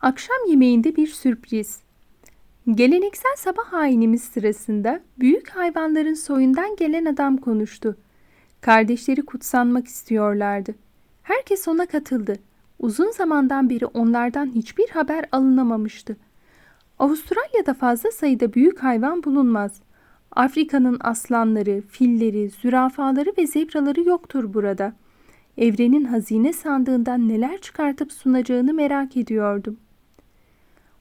Akşam yemeğinde bir sürpriz. Geleneksel sabah ayinimiz sırasında büyük hayvanların soyundan gelen adam konuştu. Kardeşleri kutsanmak istiyorlardı. Herkes ona katıldı. Uzun zamandan beri onlardan hiçbir haber alınamamıştı. Avustralya'da fazla sayıda büyük hayvan bulunmaz. Afrika'nın aslanları, filleri, zürafaları ve zebraları yoktur burada. Evrenin hazine sandığından neler çıkartıp sunacağını merak ediyordum.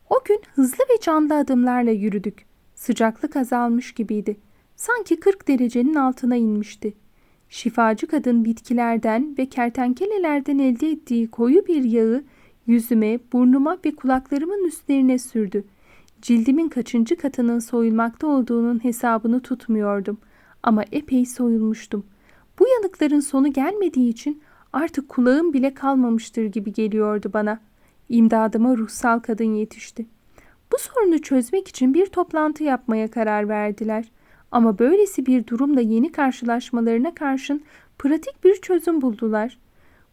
O gün hızlı ve canlı adımlarla yürüdük. Sıcaklık azalmış gibiydi. Sanki 40 derecenin altına inmişti. Şifacı kadın bitkilerden ve kertenkelelerden elde ettiği koyu bir yağı yüzüme, burnuma ve kulaklarımın üstlerine sürdü. Cildimin kaçıncı katının soyulmakta olduğunun hesabını tutmuyordum. Ama epey soyulmuştum. Bu yanıkların sonu gelmediği için artık kulağım bile kalmamıştır gibi geliyordu bana.'' İmdadıma ruhsal kadın yetişti. Bu sorunu çözmek için bir toplantı yapmaya karar verdiler. Ama böylesi bir durumda yeni karşılaşmalarına karşın pratik bir çözüm buldular.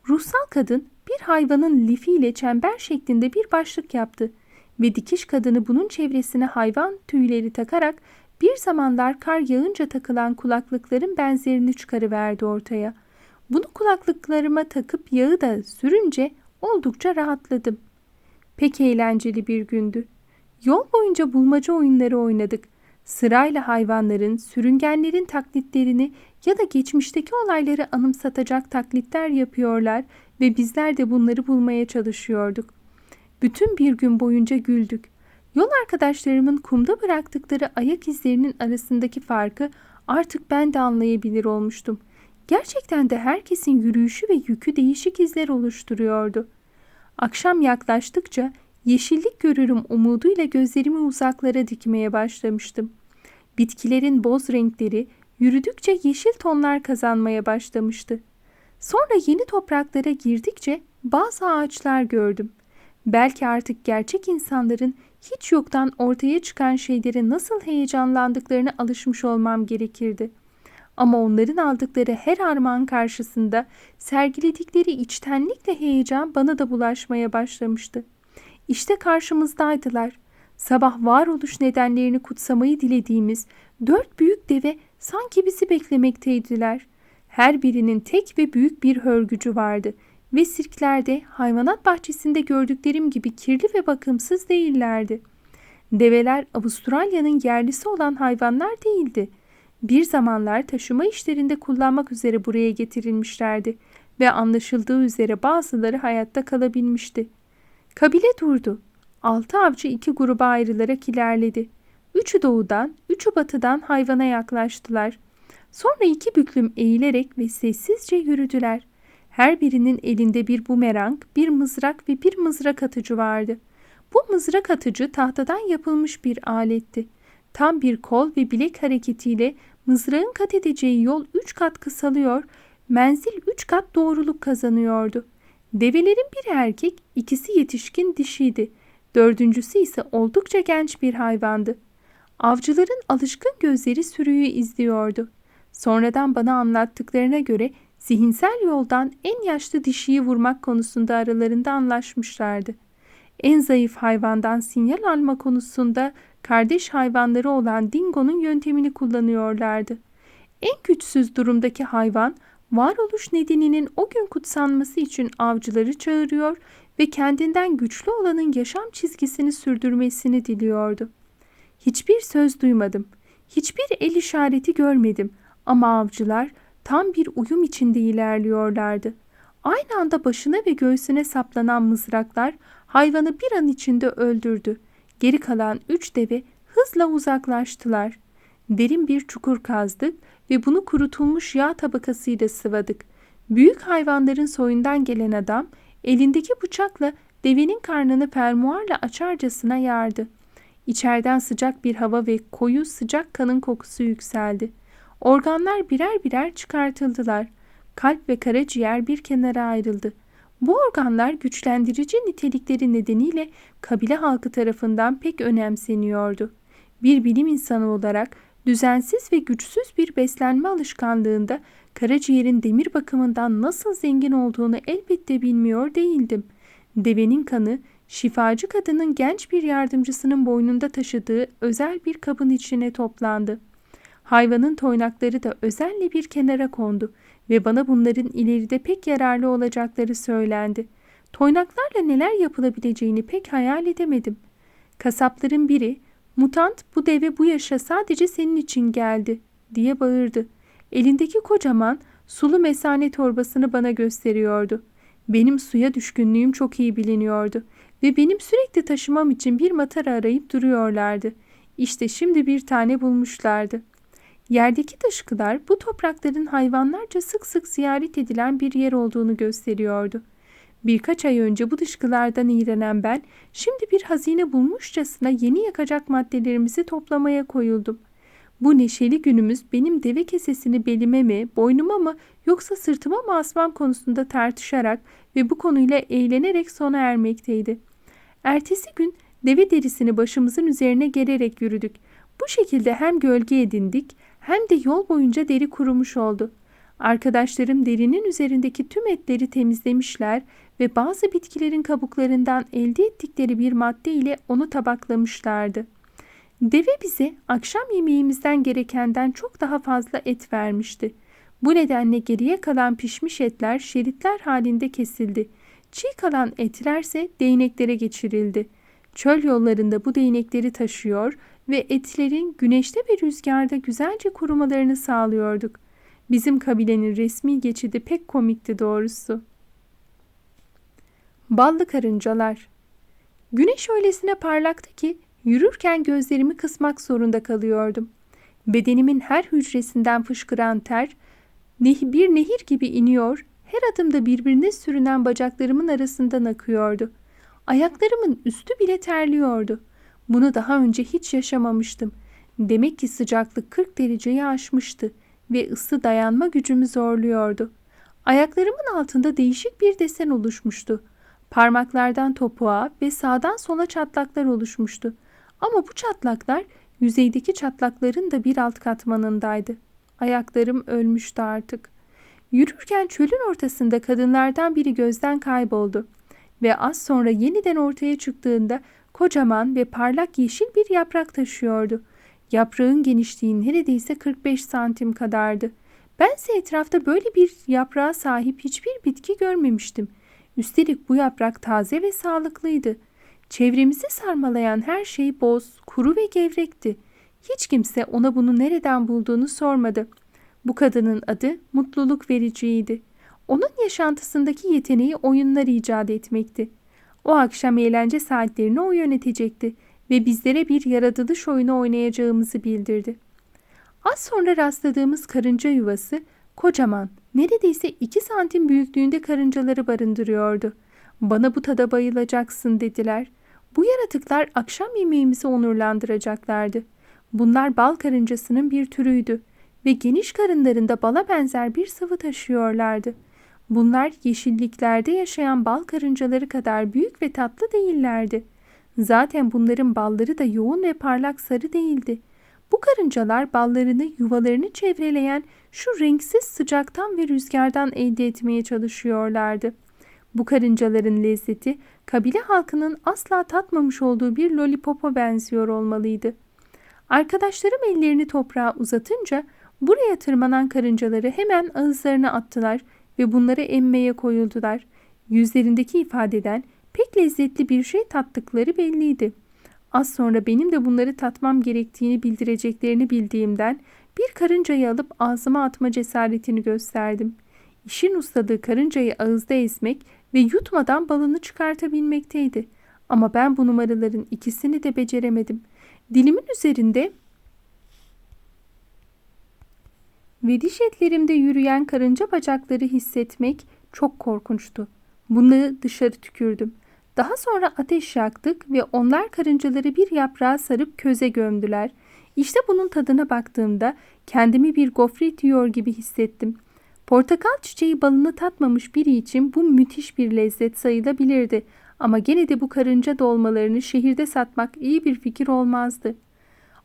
Ruhsal kadın bir hayvanın lifiyle çember şeklinde bir başlık yaptı ve dikiş kadını bunun çevresine hayvan tüyleri takarak bir zamanlar kar yağınca takılan kulaklıkların benzerini çıkarıverdi ortaya. Bunu kulaklıklarıma takıp yağı da sürünce oldukça rahatladım. Pek eğlenceli bir gündü. Yol boyunca bulmaca oyunları oynadık. Sırayla hayvanların, sürüngenlerin taklitlerini ya da geçmişteki olayları anımsatacak taklitler yapıyorlar ve bizler de bunları bulmaya çalışıyorduk. Bütün bir gün boyunca güldük. Yol arkadaşlarımın kumda bıraktıkları ayak izlerinin arasındaki farkı artık ben de anlayabilir olmuştum. Gerçekten de herkesin yürüyüşü ve yükü değişik izler oluşturuyordu. Akşam yaklaştıkça yeşillik görürüm umuduyla gözlerimi uzaklara dikmeye başlamıştım. Bitkilerin boz renkleri yürüdükçe yeşil tonlar kazanmaya başlamıştı. Sonra yeni topraklara girdikçe bazı ağaçlar gördüm. Belki artık gerçek insanların hiç yoktan ortaya çıkan şeylere nasıl heyecanlandıklarına alışmış olmam gerekirdi.'' Ama onların aldıkları her armağan karşısında sergiledikleri içtenlikle heyecan bana da bulaşmaya başlamıştı. İşte karşımızdaydılar. Sabah varoluş nedenlerini kutsamayı dilediğimiz dört büyük deve sanki bizi beklemekteydiler. Her birinin tek ve büyük bir hörgücü vardı ve sirklerde hayvanat bahçesinde gördüklerim gibi kirli ve bakımsız değillerdi. Develer Avustralya'nın yerlisi olan hayvanlar değildi.'' Bir zamanlar taşıma işlerinde kullanmak üzere buraya getirilmişlerdi ve anlaşıldığı üzere bazıları hayatta kalabilmişti. Kabile durdu. Altı avcı iki gruba ayrılarak ilerledi. Üçü doğudan, üçü batıdan hayvana yaklaştılar. Sonra iki büklüm eğilerek ve sessizce yürüdüler. Her birinin elinde bir bumerang, bir mızrak ve bir mızrak atıcı vardı. Bu mızrak atıcı tahtadan yapılmış bir aletti. Tam bir kol ve bilek hareketiyle Mızrağın kat edeceği yol üç kat kısalıyor, menzil üç kat doğruluk kazanıyordu. Develerin biri erkek, ikisi yetişkin dişiydi. Dördüncüsü ise oldukça genç bir hayvandı. Avcıların alışkın gözleri sürüyü izliyordu. Sonradan bana anlattıklarına göre zihinsel yoldan en yaşlı dişiyi vurmak konusunda aralarında anlaşmışlardı. En zayıf hayvandan sinyal alma konusunda kardeş hayvanları olan dingonun yöntemini kullanıyorlardı. En güçsüz durumdaki hayvan varoluş nedeninin o gün kutsanması için avcıları çağırıyor ve kendinden güçlü olanın yaşam çizgisini sürdürmesini diliyordu. Hiçbir söz duymadım. Hiçbir el işareti görmedim ama avcılar tam bir uyum içinde ilerliyorlardı. Aynı anda başına ve göğsüne saplanan mızraklar hayvanı bir an içinde öldürdü. Geri kalan üç deve hızla uzaklaştılar. Derin bir çukur kazdık ve bunu kurutulmuş yağ tabakasıyla sıvadık. Büyük hayvanların soyundan gelen adam elindeki bıçakla devenin karnını fermuarla açarcasına yardı. İçeriden sıcak bir hava ve koyu sıcak kanın kokusu yükseldi. Organlar birer birer çıkartıldılar. Kalp ve karaciğer bir kenara ayrıldı. Bu organlar güçlendirici nitelikleri nedeniyle kabile halkı tarafından pek önemseniyordu. Bir bilim insanı olarak düzensiz ve güçsüz bir beslenme alışkanlığında karaciğerin demir bakımından nasıl zengin olduğunu elbette bilmiyor değildim. Devenin kanı şifacı kadının genç bir yardımcısının boynunda taşıdığı özel bir kabın içine toplandı. Hayvanın toynakları da özelle bir kenara kondu ve bana bunların ileride pek yararlı olacakları söylendi. Toynaklarla neler yapılabileceğini pek hayal edemedim. Kasapların biri, mutant bu deve bu yaşa sadece senin için geldi diye bağırdı. Elindeki kocaman sulu mesane torbasını bana gösteriyordu. Benim suya düşkünlüğüm çok iyi biliniyordu ve benim sürekli taşımam için bir matara arayıp duruyorlardı. İşte şimdi bir tane bulmuşlardı. Yerdeki dışkılar bu toprakların hayvanlarca sık sık ziyaret edilen bir yer olduğunu gösteriyordu. Birkaç ay önce bu dışkılardan iğrenen ben, şimdi bir hazine bulmuşçasına yeni yakacak maddelerimizi toplamaya koyuldum. Bu neşeli günümüz benim deve kesesini belime mi, boynuma mı yoksa sırtıma mı asmam konusunda tartışarak ve bu konuyla eğlenerek sona ermekteydi. Ertesi gün deve derisini başımızın üzerine gererek yürüdük. Bu şekilde hem gölge edindik hem de yol boyunca deri kurumuş oldu. Arkadaşlarım derinin üzerindeki tüm etleri temizlemişler ve bazı bitkilerin kabuklarından elde ettikleri bir madde ile onu tabaklamışlardı. Deve bize akşam yemeğimizden gerekenden çok daha fazla et vermişti. Bu nedenle geriye kalan pişmiş etler şeritler halinde kesildi. Çiğ kalan etlerse değneklere geçirildi. Çöl yollarında bu değnekleri taşıyor ve etlerin güneşte ve rüzgarda güzelce kurumalarını sağlıyorduk. Bizim kabilenin resmi geçidi pek komikti doğrusu. Ballı karıncalar Güneş öylesine parlaktı ki yürürken gözlerimi kısmak zorunda kalıyordum. Bedenimin her hücresinden fışkıran ter bir nehir gibi iniyor, her adımda birbirine sürünen bacaklarımın arasından akıyordu. Ayaklarımın üstü bile terliyordu. Bunu daha önce hiç yaşamamıştım. Demek ki sıcaklık 40 dereceyi aşmıştı ve ısı dayanma gücümü zorluyordu. Ayaklarımın altında değişik bir desen oluşmuştu. Parmaklardan topuğa ve sağdan sola çatlaklar oluşmuştu. Ama bu çatlaklar yüzeydeki çatlakların da bir alt katmanındaydı. Ayaklarım ölmüştü artık. Yürürken çölün ortasında kadınlardan biri gözden kayboldu ve az sonra yeniden ortaya çıktığında kocaman ve parlak yeşil bir yaprak taşıyordu. Yaprağın genişliği neredeyse 45 santim kadardı. Bense etrafta böyle bir yaprağa sahip hiçbir bitki görmemiştim. Üstelik bu yaprak taze ve sağlıklıydı. Çevremizi sarmalayan her şey boz, kuru ve gevrekti. Hiç kimse ona bunu nereden bulduğunu sormadı. Bu kadının adı mutluluk vericiydi. Onun yaşantısındaki yeteneği oyunlar icat etmekti. O akşam eğlence saatlerini o yönetecekti ve bizlere bir yaratılış oyunu oynayacağımızı bildirdi. Az sonra rastladığımız karınca yuvası kocaman, neredeyse iki santim büyüklüğünde karıncaları barındırıyordu. Bana bu tada bayılacaksın dediler. Bu yaratıklar akşam yemeğimizi onurlandıracaklardı. Bunlar bal karıncasının bir türüydü ve geniş karınlarında bala benzer bir sıvı taşıyorlardı. Bunlar yeşilliklerde yaşayan bal karıncaları kadar büyük ve tatlı değillerdi. Zaten bunların balları da yoğun ve parlak sarı değildi. Bu karıncalar ballarını yuvalarını çevreleyen şu renksiz sıcaktan ve rüzgardan elde etmeye çalışıyorlardı. Bu karıncaların lezzeti kabile halkının asla tatmamış olduğu bir lollipopa benziyor olmalıydı. Arkadaşlarım ellerini toprağa uzatınca buraya tırmanan karıncaları hemen ağızlarına attılar ve bunları emmeye koyuldular. Yüzlerindeki ifadeden pek lezzetli bir şey tattıkları belliydi. Az sonra benim de bunları tatmam gerektiğini bildireceklerini bildiğimden bir karıncayı alıp ağzıma atma cesaretini gösterdim. İşin ustalığı karıncayı ağızda ezmek ve yutmadan balını çıkartabilmekteydi. Ama ben bu numaraların ikisini de beceremedim. Dilimin üzerinde ve diş etlerimde yürüyen karınca bacakları hissetmek çok korkunçtu. Bunları dışarı tükürdüm. Daha sonra ateş yaktık ve onlar karıncaları bir yaprağa sarıp köze gömdüler. İşte bunun tadına baktığımda kendimi bir gofret yiyor gibi hissettim. Portakal çiçeği balını tatmamış biri için bu müthiş bir lezzet sayılabilirdi. Ama gene de bu karınca dolmalarını şehirde satmak iyi bir fikir olmazdı.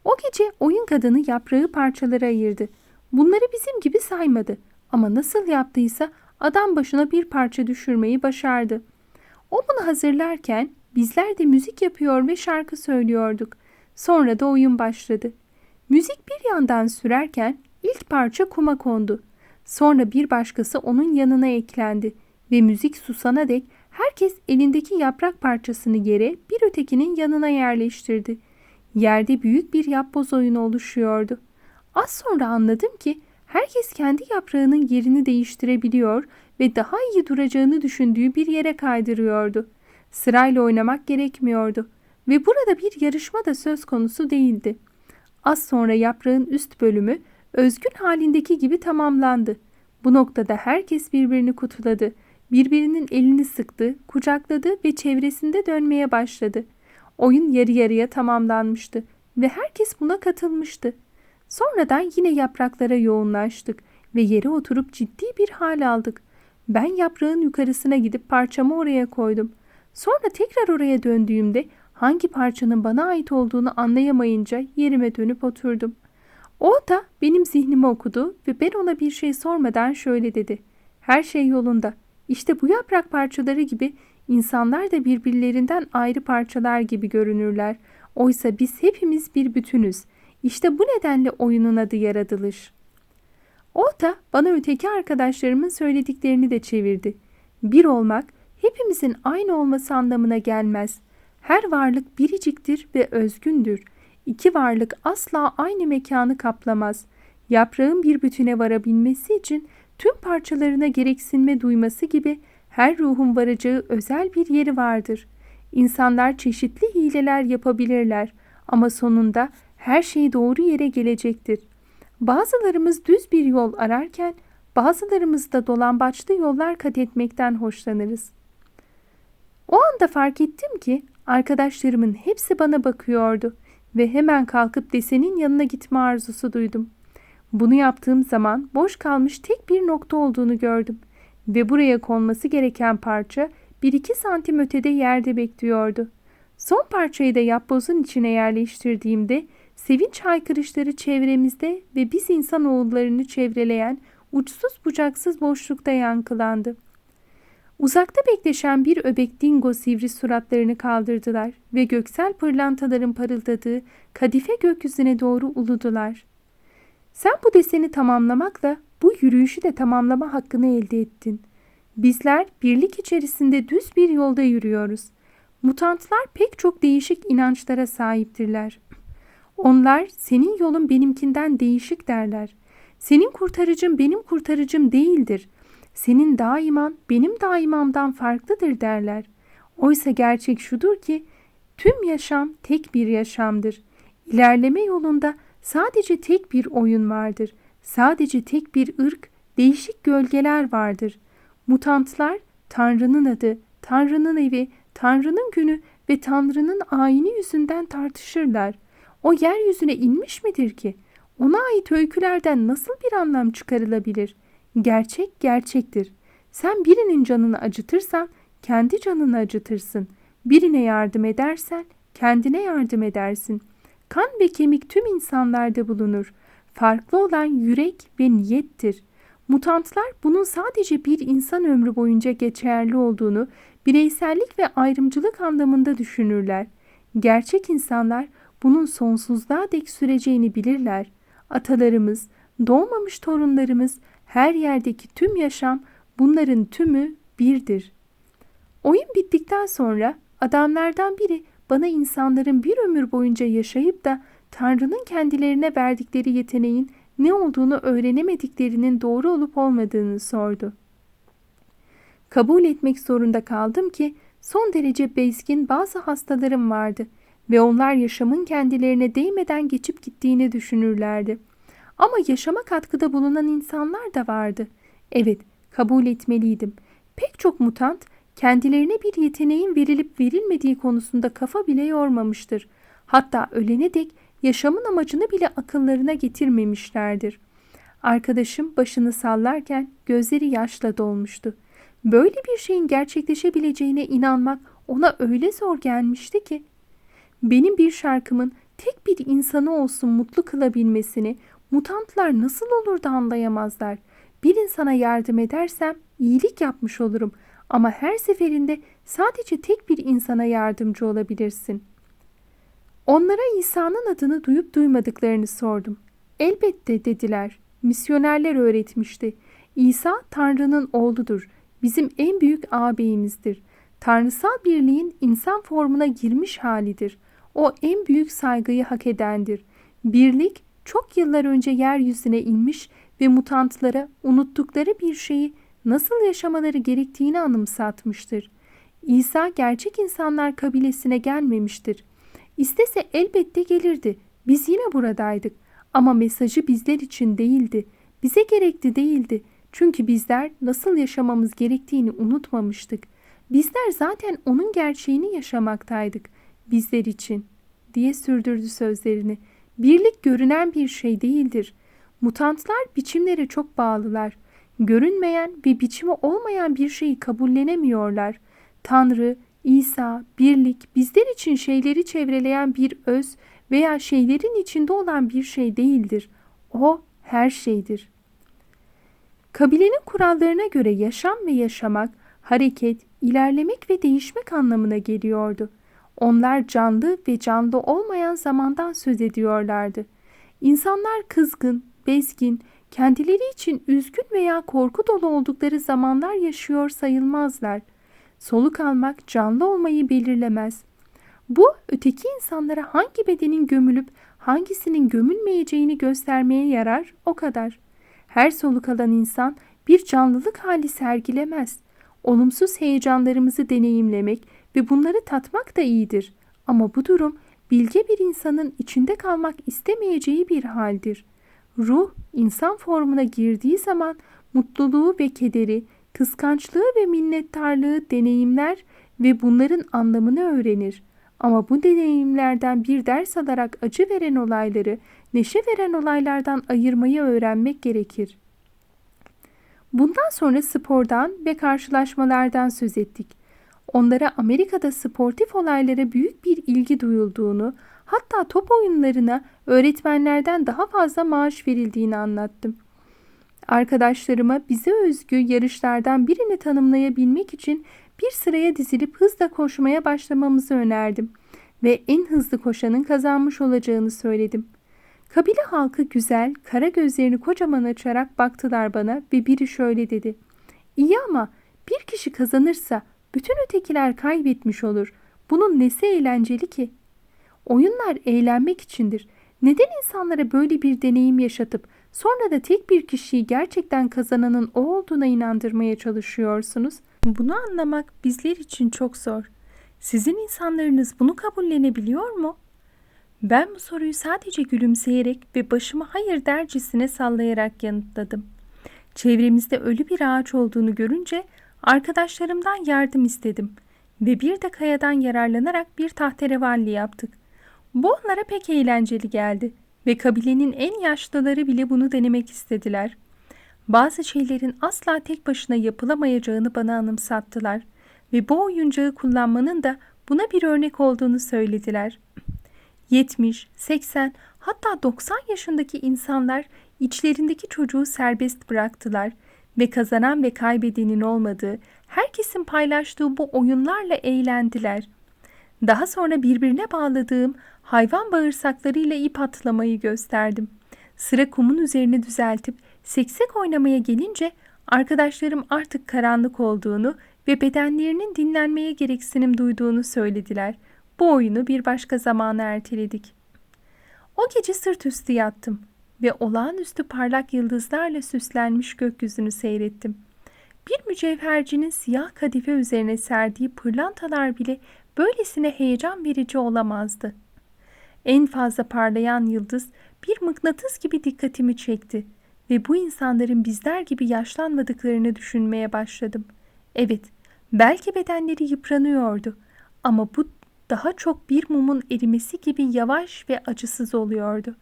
O gece oyun kadını yaprağı parçalara ayırdı. Bunları bizim gibi saymadı ama nasıl yaptıysa adam başına bir parça düşürmeyi başardı. O bunu hazırlarken Bizler de müzik yapıyor ve şarkı söylüyorduk. Sonra da oyun başladı. Müzik bir yandan sürerken ilk parça kuma kondu. Sonra bir başkası onun yanına eklendi ve müzik susana dek herkes elindeki yaprak parçasını yere bir ötekinin yanına yerleştirdi. Yerde büyük bir yapboz oyunu oluşuyordu. Az sonra anladım ki herkes kendi yaprağının yerini değiştirebiliyor ve daha iyi duracağını düşündüğü bir yere kaydırıyordu. Sırayla oynamak gerekmiyordu ve burada bir yarışma da söz konusu değildi. Az sonra yaprağın üst bölümü özgün halindeki gibi tamamlandı. Bu noktada herkes birbirini kutladı. Birbirinin elini sıktı, kucakladı ve çevresinde dönmeye başladı. Oyun yarı yarıya tamamlanmıştı ve herkes buna katılmıştı. Sonradan yine yapraklara yoğunlaştık ve yere oturup ciddi bir hal aldık. Ben yaprağın yukarısına gidip parçamı oraya koydum. Sonra tekrar oraya döndüğümde hangi parçanın bana ait olduğunu anlayamayınca yerime dönüp oturdum. O da benim zihnimi okudu ve ben ona bir şey sormadan şöyle dedi. Her şey yolunda. İşte bu yaprak parçaları gibi insanlar da birbirlerinden ayrı parçalar gibi görünürler. Oysa biz hepimiz bir bütünüz. İşte bu nedenle oyunun adı yaratılış. O da bana öteki arkadaşlarımın söylediklerini de çevirdi. Bir olmak hepimizin aynı olması anlamına gelmez. Her varlık biriciktir ve özgündür. İki varlık asla aynı mekanı kaplamaz. Yaprağın bir bütüne varabilmesi için tüm parçalarına gereksinme duyması gibi her ruhun varacağı özel bir yeri vardır. İnsanlar çeşitli hileler yapabilirler ama sonunda her şey doğru yere gelecektir. Bazılarımız düz bir yol ararken bazılarımız da dolambaçlı yollar kat etmekten hoşlanırız. O anda fark ettim ki arkadaşlarımın hepsi bana bakıyordu ve hemen kalkıp desenin yanına gitme arzusu duydum. Bunu yaptığım zaman boş kalmış tek bir nokta olduğunu gördüm ve buraya konması gereken parça 1-2 santim ötede yerde bekliyordu. Son parçayı da yapbozun içine yerleştirdiğimde sevinç haykırışları çevremizde ve biz insanoğullarını çevreleyen uçsuz bucaksız boşlukta yankılandı. Uzakta bekleşen bir öbek dingo sivri suratlarını kaldırdılar ve göksel pırlantaların parıldadığı kadife gökyüzüne doğru uludular. Sen bu deseni tamamlamakla bu yürüyüşü de tamamlama hakkını elde ettin. Bizler birlik içerisinde düz bir yolda yürüyoruz. Mutantlar pek çok değişik inançlara sahiptirler. Onlar senin yolun benimkinden değişik derler. Senin kurtarıcın benim kurtarıcım değildir. Senin daiman benim daimamdan farklıdır derler. Oysa gerçek şudur ki tüm yaşam tek bir yaşamdır. İlerleme yolunda sadece tek bir oyun vardır. Sadece tek bir ırk, değişik gölgeler vardır. Mutantlar Tanrı'nın adı, Tanrı'nın evi, Tanrı'nın günü ve Tanrı'nın ayini yüzünden tartışırlar. O yeryüzüne inmiş midir ki? Ona ait öykülerden nasıl bir anlam çıkarılabilir? Gerçek gerçektir. Sen birinin canını acıtırsan kendi canını acıtırsın. Birine yardım edersen kendine yardım edersin. Kan ve kemik tüm insanlarda bulunur. Farklı olan yürek ve niyettir. Mutantlar bunun sadece bir insan ömrü boyunca geçerli olduğunu bireysellik ve ayrımcılık anlamında düşünürler. Gerçek insanlar bunun sonsuzluğa dek süreceğini bilirler. Atalarımız, doğmamış torunlarımız, her yerdeki tüm yaşam bunların tümü birdir. Oyun bittikten sonra adamlardan biri bana insanların bir ömür boyunca yaşayıp da Tanrı'nın kendilerine verdikleri yeteneğin ne olduğunu öğrenemediklerinin doğru olup olmadığını sordu. Kabul etmek zorunda kaldım ki son derece bezgin bazı hastalarım vardı ve onlar yaşamın kendilerine değmeden geçip gittiğini düşünürlerdi. Ama yaşama katkıda bulunan insanlar da vardı. Evet, kabul etmeliydim. Pek çok mutant kendilerine bir yeteneğin verilip verilmediği konusunda kafa bile yormamıştır. Hatta ölene dek yaşamın amacını bile akıllarına getirmemişlerdir. Arkadaşım başını sallarken gözleri yaşla dolmuştu. Böyle bir şeyin gerçekleşebileceğine inanmak ona öyle zor gelmişti ki. Benim bir şarkımın tek bir insanı olsun mutlu kılabilmesini mutantlar nasıl olur da anlayamazlar. Bir insana yardım edersem iyilik yapmış olurum Ama her seferinde sadece tek bir insana yardımcı olabilirsin. Onlara İsa'nın adını duyup duymadıklarını sordum. Elbette dediler. Misyonerler öğretmişti. İsa Tanrı'nın oğludur. Bizim en büyük ağabeyimizdir. Tanrısal birliğin insan formuna girmiş halidir. O en büyük saygıyı hak edendir. Birlik çok yıllar önce yeryüzüne inmiş ve mutantlara unuttukları bir şeyi nasıl yaşamaları gerektiğini anımsatmıştır. İsa gerçek insanlar kabilesine gelmemiştir. İstese elbette gelirdi. Biz yine buradaydık. Ama mesajı bizler için değildi. Bize gerekli değildi. Çünkü bizler nasıl yaşamamız gerektiğini unutmamıştık. Bizler zaten onun gerçeğini yaşamaktaydık. Bizler için diye sürdürdü sözlerini. Birlik görünen bir şey değildir. Mutantlar biçimlere çok bağlılar. Görünmeyen ve biçimi olmayan bir şeyi kabullenemiyorlar. Tanrı, İsa, birlik bizler için şeyleri çevreleyen bir öz veya şeylerin içinde olan bir şey değildir. O her şeydir. Kabilenin kurallarına göre yaşam ve yaşamak, hareket, ilerlemek ve değişmek anlamına geliyordu. Onlar canlı ve canlı olmayan zamandan söz ediyorlardı. İnsanlar kızgın, bezgin, kendileri için üzgün veya korku dolu oldukları zamanlar yaşıyor sayılmazlar. Soluk almak canlı olmayı belirlemez. Bu öteki insanlara hangi bedenin gömülüp hangisinin gömülmeyeceğini göstermeye yarar o kadar. Her soluk alan insan bir canlılık hali sergilemez. Olumsuz heyecanlarımızı deneyimlemek ve bunları tatmak da iyidir. Ama bu durum bilge bir insanın içinde kalmak istemeyeceği bir haldir. Ruh insan formuna girdiği zaman mutluluğu ve kederi, kıskançlığı ve minnettarlığı deneyimler ve bunların anlamını öğrenir. Ama bu deneyimlerden bir ders alarak acı veren olayları neşe veren olaylardan ayırmayı öğrenmek gerekir. Bundan sonra spordan ve karşılaşmalardan söz ettik. Onlara Amerika'da sportif olaylara büyük bir ilgi duyulduğunu, hatta top oyunlarına öğretmenlerden daha fazla maaş verildiğini anlattım. Arkadaşlarıma bize özgü yarışlardan birini tanımlayabilmek için bir sıraya dizilip hızla koşmaya başlamamızı önerdim ve en hızlı koşanın kazanmış olacağını söyledim. Kabile halkı güzel, kara gözlerini kocaman açarak baktılar bana ve biri şöyle dedi. İyi ama bir kişi kazanırsa bütün ötekiler kaybetmiş olur. Bunun nesi eğlenceli ki? Oyunlar eğlenmek içindir. Neden insanlara böyle bir deneyim yaşatıp sonra da tek bir kişiyi gerçekten kazananın o olduğuna inandırmaya çalışıyorsunuz? Bunu anlamak bizler için çok zor. Sizin insanlarınız bunu kabullenebiliyor mu? Ben bu soruyu sadece gülümseyerek ve başımı hayır dercesine sallayarak yanıtladım. Çevremizde ölü bir ağaç olduğunu görünce arkadaşlarımdan yardım istedim ve bir de kayadan yararlanarak bir tahterevalli yaptık. Bu onlara pek eğlenceli geldi ve kabilenin en yaşlıları bile bunu denemek istediler. Bazı şeylerin asla tek başına yapılamayacağını bana anımsattılar ve bu oyuncağı kullanmanın da buna bir örnek olduğunu söylediler. 70, 80 hatta 90 yaşındaki insanlar içlerindeki çocuğu serbest bıraktılar ve kazanan ve kaybedenin olmadığı, herkesin paylaştığı bu oyunlarla eğlendiler. Daha sonra birbirine bağladığım hayvan bağırsaklarıyla ip atlamayı gösterdim. Sıra kumun üzerine düzeltip seksek oynamaya gelince arkadaşlarım artık karanlık olduğunu ve bedenlerinin dinlenmeye gereksinim duyduğunu söylediler. Bu oyunu bir başka zamana erteledik. O gece sırt üstü yattım ve olağanüstü parlak yıldızlarla süslenmiş gökyüzünü seyrettim. Bir mücevhercinin siyah kadife üzerine serdiği pırlantalar bile böylesine heyecan verici olamazdı. En fazla parlayan yıldız bir mıknatıs gibi dikkatimi çekti ve bu insanların bizler gibi yaşlanmadıklarını düşünmeye başladım. Evet, belki bedenleri yıpranıyordu ama bu daha çok bir mumun erimesi gibi yavaş ve acısız oluyordu.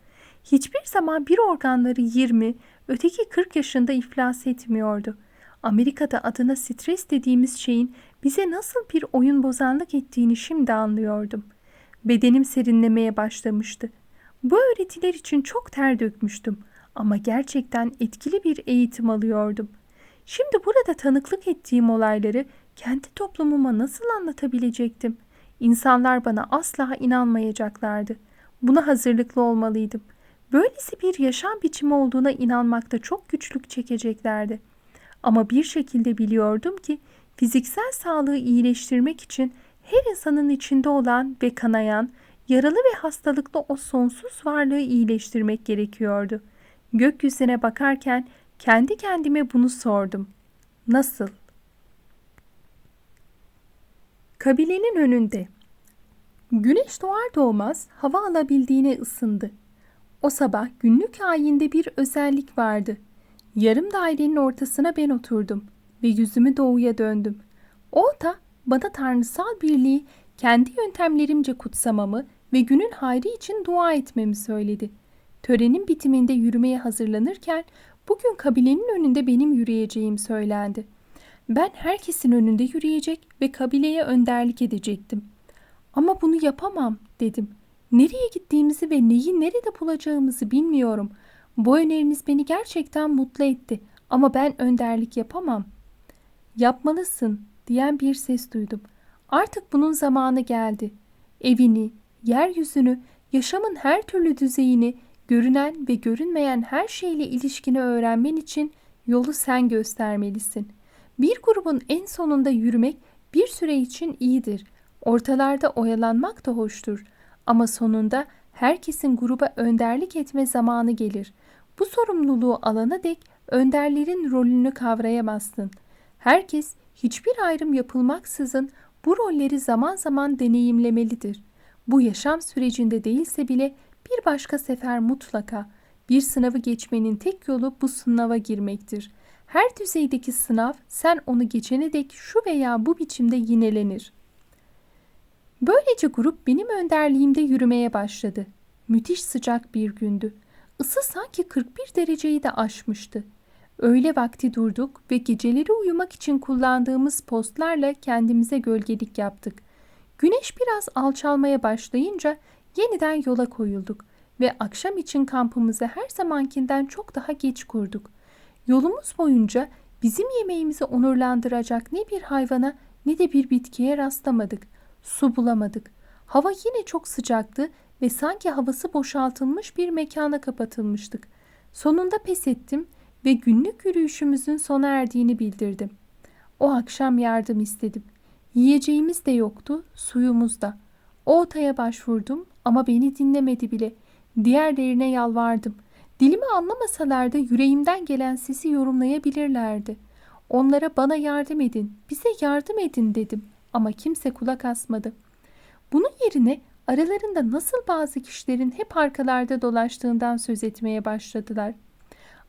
Hiçbir zaman bir organları 20, öteki 40 yaşında iflas etmiyordu. Amerika'da adına stres dediğimiz şeyin bize nasıl bir oyun bozanlık ettiğini şimdi anlıyordum. Bedenim serinlemeye başlamıştı. Bu öğretiler için çok ter dökmüştüm ama gerçekten etkili bir eğitim alıyordum. Şimdi burada tanıklık ettiğim olayları Kendi toplumuma nasıl anlatabilecektim? İnsanlar bana asla inanmayacaklardı. Buna hazırlıklı olmalıydım. Böylesi bir yaşam biçimi olduğuna inanmakta çok güçlük çekeceklerdi. Ama bir şekilde biliyordum ki fiziksel sağlığı iyileştirmek için her insanın içinde olan ve kanayan, yaralı ve hastalıklı o sonsuz varlığı iyileştirmek gerekiyordu. Gökyüzüne bakarken kendi kendime bunu sordum. Nasıl? Kabilenin önünde. Güneş doğar doğmaz hava alabildiğine ısındı. O sabah günlük ayinde bir özellik vardı. Yarım dairenin ortasına ben oturdum ve yüzümü doğuya döndüm. O da bana tanrısal birliği kendi yöntemlerimce kutsamamı ve günün hayrı için dua etmemi söyledi. Törenin bitiminde yürümeye hazırlanırken bugün kabilenin önünde benim yürüyeceğim söylendi. Ben herkesin önünde yürüyecek ve kabileye önderlik edecektim. Ama bunu yapamam dedim. Nereye gittiğimizi ve neyi nerede bulacağımızı bilmiyorum. Bu öneriniz beni gerçekten mutlu etti ama ben önderlik yapamam. Yapmalısın diyen bir ses duydum. Artık bunun zamanı geldi. Evini, yeryüzünü, yaşamın her türlü düzeyini, görünen ve görünmeyen her şeyle ilişkini öğrenmen için yolu sen göstermelisin. Bir grubun en sonunda yürümek bir süre için iyidir. Ortalarda oyalanmak da hoştur. Ama sonunda herkesin gruba önderlik etme zamanı gelir. Bu sorumluluğu alana dek önderlerin rolünü kavrayamazsın. Herkes hiçbir ayrım yapılmaksızın bu rolleri zaman zaman deneyimlemelidir. Bu yaşam sürecinde değilse bile bir başka sefer mutlaka bir sınavı geçmenin tek yolu bu sınava girmektir. Her düzeydeki sınav sen onu geçene dek şu veya bu biçimde yinelenir. Böylece grup benim önderliğimde yürümeye başladı. Müthiş sıcak bir gündü. Isı sanki 41 dereceyi de aşmıştı. Öğle vakti durduk ve geceleri uyumak için kullandığımız postlarla kendimize gölgelik yaptık. Güneş biraz alçalmaya başlayınca yeniden yola koyulduk ve akşam için kampımızı her zamankinden çok daha geç kurduk. Yolumuz boyunca bizim yemeğimizi onurlandıracak ne bir hayvana ne de bir bitkiye rastlamadık. Su bulamadık. Hava yine çok sıcaktı ve sanki havası boşaltılmış bir mekana kapatılmıştık. Sonunda pes ettim ve günlük yürüyüşümüzün sona erdiğini bildirdim. O akşam yardım istedim. Yiyeceğimiz de yoktu, suyumuz da. O otaya başvurdum ama beni dinlemedi bile. Diğerlerine yalvardım. Dilimi anlamasalar da yüreğimden gelen sesi yorumlayabilirlerdi. Onlara bana yardım edin, bize yardım edin dedim ama kimse kulak asmadı. Bunun yerine aralarında nasıl bazı kişilerin hep arkalarda dolaştığından söz etmeye başladılar.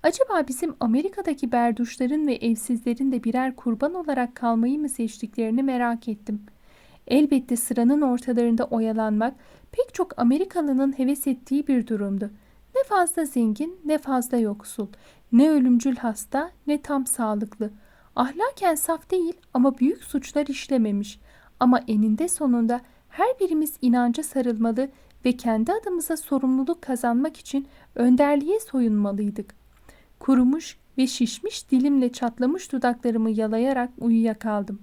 Acaba bizim Amerika'daki berduşların ve evsizlerin de birer kurban olarak kalmayı mı seçtiklerini merak ettim. Elbette sıranın ortalarında oyalanmak pek çok Amerikalının heves ettiği bir durumdu. Ne fazla zengin ne fazla yoksul, ne ölümcül hasta ne tam sağlıklı. Ahlaken saf değil ama büyük suçlar işlememiş. Ama eninde sonunda her birimiz inanca sarılmalı ve kendi adımıza sorumluluk kazanmak için önderliğe soyunmalıydık. Kurumuş ve şişmiş dilimle çatlamış dudaklarımı yalayarak uyuyakaldım.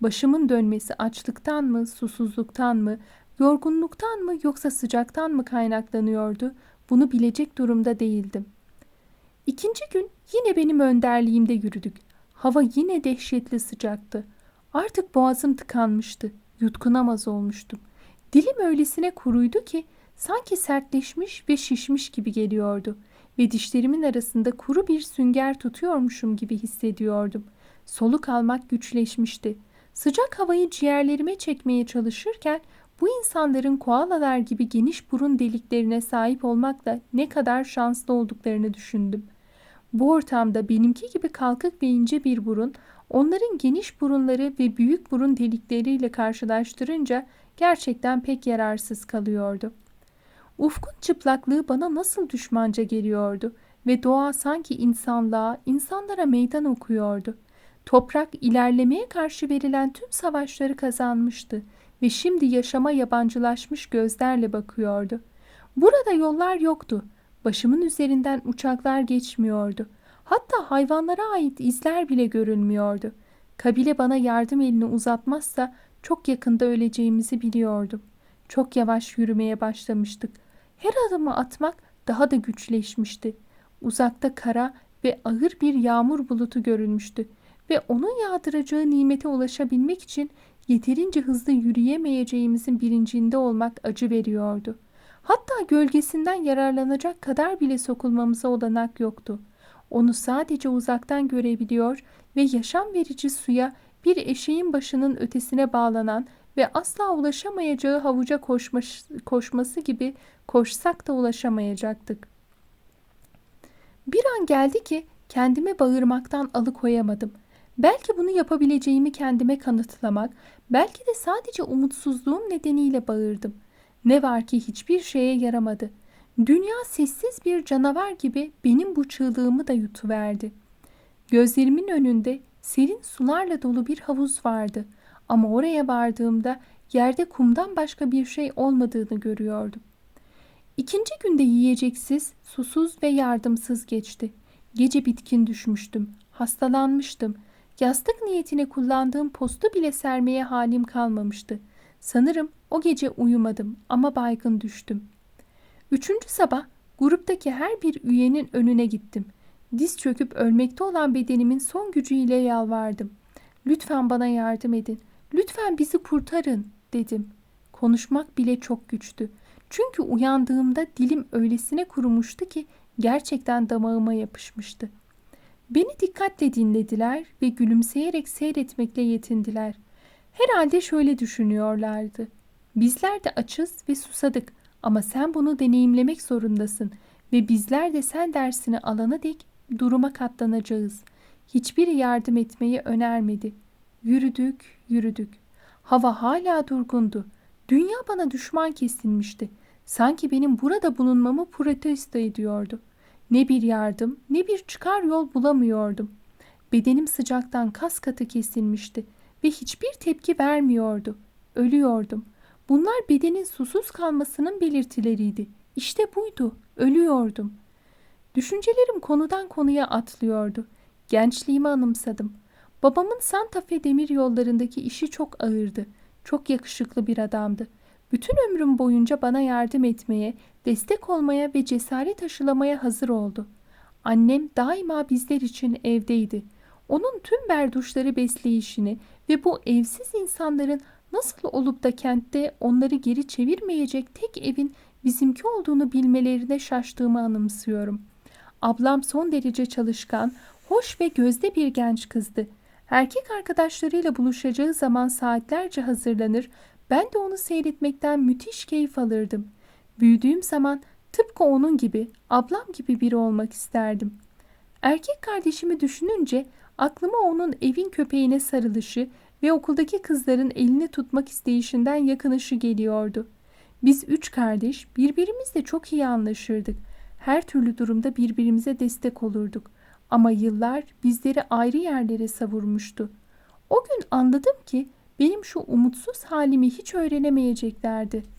Başımın dönmesi açlıktan mı, susuzluktan mı, yorgunluktan mı yoksa sıcaktan mı kaynaklanıyordu bunu bilecek durumda değildim. İkinci gün yine benim önderliğimde yürüdük. Hava yine dehşetli sıcaktı. Artık boğazım tıkanmıştı. Yutkunamaz olmuştum. Dilim öylesine kuruydu ki sanki sertleşmiş ve şişmiş gibi geliyordu ve dişlerimin arasında kuru bir sünger tutuyormuşum gibi hissediyordum. Soluk almak güçleşmişti. Sıcak havayı ciğerlerime çekmeye çalışırken bu insanların koalalar gibi geniş burun deliklerine sahip olmakla ne kadar şanslı olduklarını düşündüm. Bu ortamda benimki gibi kalkık ve ince bir burun, onların geniş burunları ve büyük burun delikleriyle karşılaştırınca gerçekten pek yararsız kalıyordu. Ufkun çıplaklığı bana nasıl düşmanca geliyordu ve doğa sanki insanlığa, insanlara meydan okuyordu. Toprak ilerlemeye karşı verilen tüm savaşları kazanmıştı ve şimdi yaşama yabancılaşmış gözlerle bakıyordu. Burada yollar yoktu. Başımın üzerinden uçaklar geçmiyordu. Hatta hayvanlara ait izler bile görünmüyordu. Kabile bana yardım elini uzatmazsa çok yakında öleceğimizi biliyordum. Çok yavaş yürümeye başlamıştık. Her adımı atmak daha da güçleşmişti. Uzakta kara ve ağır bir yağmur bulutu görünmüştü ve onun yağdıracağı nimete ulaşabilmek için yeterince hızlı yürüyemeyeceğimizin bilincinde olmak acı veriyordu. Hatta gölgesinden yararlanacak kadar bile sokulmamıza olanak yoktu. Onu sadece uzaktan görebiliyor ve yaşam verici suya bir eşeğin başının ötesine bağlanan ve asla ulaşamayacağı havuca koşmaş, koşması gibi koşsak da ulaşamayacaktık. Bir an geldi ki kendime bağırmaktan alıkoyamadım. Belki bunu yapabileceğimi kendime kanıtlamak, belki de sadece umutsuzluğum nedeniyle bağırdım. Ne var ki hiçbir şeye yaramadı. Dünya sessiz bir canavar gibi benim bu çığlığımı da yutuverdi. Gözlerimin önünde serin sularla dolu bir havuz vardı ama oraya vardığımda yerde kumdan başka bir şey olmadığını görüyordum. İkinci günde yiyeceksiz, susuz ve yardımsız geçti. Gece bitkin düşmüştüm, hastalanmıştım. Yastık niyetine kullandığım postu bile sermeye halim kalmamıştı. Sanırım o gece uyumadım ama baygın düştüm. Üçüncü sabah gruptaki her bir üyenin önüne gittim. Diz çöküp ölmekte olan bedenimin son gücüyle yalvardım. Lütfen bana yardım edin. Lütfen bizi kurtarın dedim. Konuşmak bile çok güçtü. Çünkü uyandığımda dilim öylesine kurumuştu ki gerçekten damağıma yapışmıştı. Beni dikkatle dinlediler ve gülümseyerek seyretmekle yetindiler. Herhalde şöyle düşünüyorlardı. Bizler de açız ve susadık ama sen bunu deneyimlemek zorundasın ve bizler de sen dersini alana dek duruma katlanacağız. Hiçbiri yardım etmeyi önermedi. Yürüdük, yürüdük. Hava hala durgundu. Dünya bana düşman kesilmişti. Sanki benim burada bulunmamı protesto ediyordu. Ne bir yardım, ne bir çıkar yol bulamıyordum. Bedenim sıcaktan kas katı kesilmişti ve hiçbir tepki vermiyordu. Ölüyordum. Bunlar bedenin susuz kalmasının belirtileriydi. İşte buydu. Ölüyordum. Düşüncelerim konudan konuya atlıyordu. Gençliğimi anımsadım. Babamın Santa Fe demir yollarındaki işi çok ağırdı. Çok yakışıklı bir adamdı. Bütün ömrüm boyunca bana yardım etmeye, destek olmaya ve cesaret aşılamaya hazır oldu. Annem daima bizler için evdeydi. Onun tüm berduşları besleyişini ve bu evsiz insanların nasıl olup da kentte onları geri çevirmeyecek tek evin bizimki olduğunu bilmelerine şaştığımı anımsıyorum. Ablam son derece çalışkan, hoş ve gözde bir genç kızdı. Erkek arkadaşlarıyla buluşacağı zaman saatlerce hazırlanır, ben de onu seyretmekten müthiş keyif alırdım. Büyüdüğüm zaman tıpkı onun gibi, ablam gibi biri olmak isterdim. Erkek kardeşimi düşününce aklıma onun evin köpeğine sarılışı ve okuldaki kızların elini tutmak isteyişinden yakınışı geliyordu. Biz üç kardeş birbirimizle çok iyi anlaşırdık. Her türlü durumda birbirimize destek olurduk. Ama yıllar bizleri ayrı yerlere savurmuştu. O gün anladım ki benim şu umutsuz halimi hiç öğrenemeyeceklerdi.